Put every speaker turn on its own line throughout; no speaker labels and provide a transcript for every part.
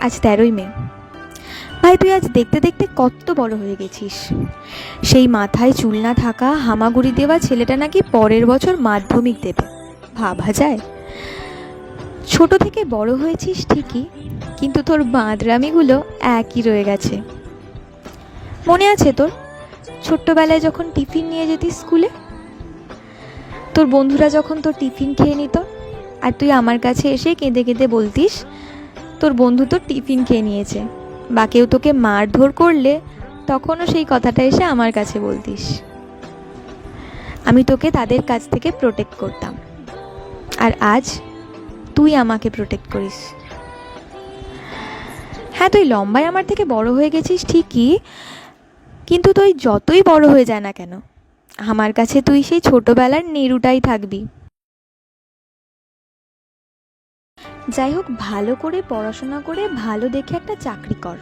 আজ তেরোই মে। ভাই, তুই আজ দেখতে দেখতে কত বড় হয়ে গেছিস। সেই মাথায় চুল না থাকা হামাগুড়ি দেওয়া ছেলেটা নাকি পরের বছর মাধ্যমিক দেবে। ভাবা যায়। ছোট থেকে বড় হয়েছিস ঠিকই, কিন্তু তোর বাঁদরামিগুলো একই রয়ে গেছে। মনে আছে তোর? ছোট্টবেলায় যখন টিফিন নিয়ে যেতিস স্কুলে? তোর বন্ধুরা যখন তোর টিফিন খেয়ে নিত? আর তুই আমার কাছে এসে কেঁদে কেঁদে বলতিস তোর বন্ধু তোর টিফিন খেয়ে নিয়েছে। বা কেউ তোকে মারধর করলে তখনও সেই কথাটা এসে আমার কাছে বলতিস। আমি তোকে তাদের কাছ থেকে প্রোটেক্ট করতাম। আর আজ তুই আমাকে প্রোটেক্ট করিস। হ্যাঁ তুই লম্বায় আমার থেকে বড় হয়ে গেছিস ঠিকই, কিন্তু তুই যতই বড় হয়ে যায় না কেন, আমার কাছে তুই সেই ছোটবেলার নেরুটাই থাকবি। যাই হোক, ভালো করে পড়াশোনা করে ভালো দেখে একটা চাকরি কর।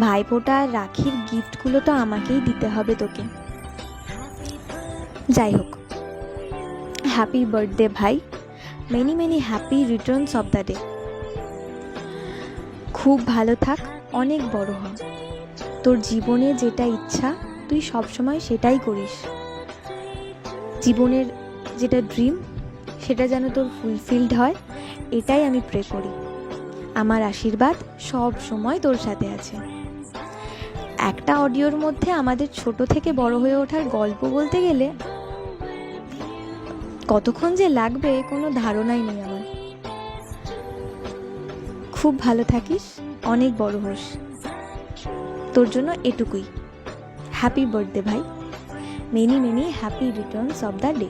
ভাইফোঁটা রাখির গিফটগুলো তো আমাকেই দিতে হবে তোকে। যাই হোক হ্যাপি বার্থডে ভাই। Many many happy returns of the day খুব ভালো থাক, অনেক বড় হ। তোর জীবনে যেটা ইচ্ছা, তুই সবসময় সেটাই করিস। জীবনের যেটা ড্রিম সেটা যেন তোর ফুলফিলড হয়। এটাই আমি প্রে করি। আমার আশীর্বাদ সব সময় তোর সাথে আছে। একটা অডিওর মধ্যে আমাদের ছোট থেকে বড় হয়ে ওঠার গল্প বলতে গেলে, কতক্ষণ যে লাগবে কোনো ধারণাই নেই আমার। খুব ভালো থাকিস, অনেক বড় হোস। তোর জন্য এটুকুই। হ্যাপি বার্থডে ভাই। Many many happy returns of the day